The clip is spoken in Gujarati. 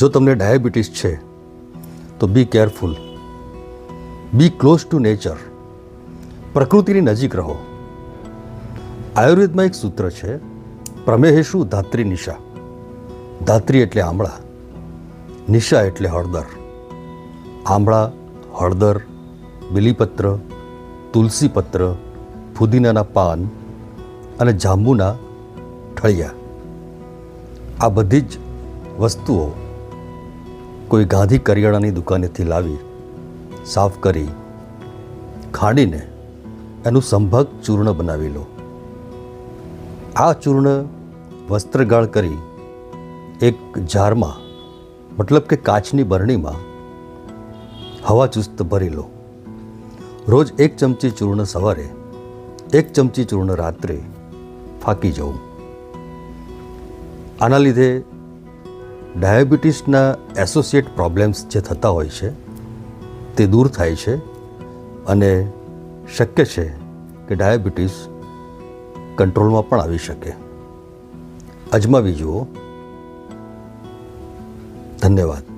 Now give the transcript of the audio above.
જો તમને ડાયાબિટીસ છે, તો be careful be close to nature પ્રકૃતિની નજીક રહો. આયુર્વેદમાં એક સૂત્ર છે, પ્રમેહેશુ ધાત્રી નિશા. ધાત્રી એટલે આમળા, નિશા એટલે હળદર. આમળા, હળદર, બીલીપત્ર, તુલસીપત્ર, ફુદીનાના પાન અને જાંબુના ઠળિયા. આ બધી જ વસ્તુઓ કોઈ ગાંધી કરિયાણાની દુકાનેથી લાવી, સાફ કરી, ખાંડીને એનું સંભગ ચૂર્ણ બનાવી લો. આ ચૂર્ણ વસ્ત્રગાળ કરી એક જારમાં, મતલબ કે કાચની બરણીમાં, હવા ચુસ્ત ભરી લો. રોજ એક ચમચી ચૂર્ણ સવારે, એક ચમચી ચૂર્ણ રાત્રે ફાંકી જવું. આના લીધે ડાયાબિટીસના એસોસિએટ પ્રોબ્લેમ્સ જે થતા હોય છે, તે દૂર થાય છે અને શક્ય છે કે ડાયાબિટીસ કંટ્રોલમાં પણ આવી શકે. અજમાવી જુઓ. ધન્યવાદ.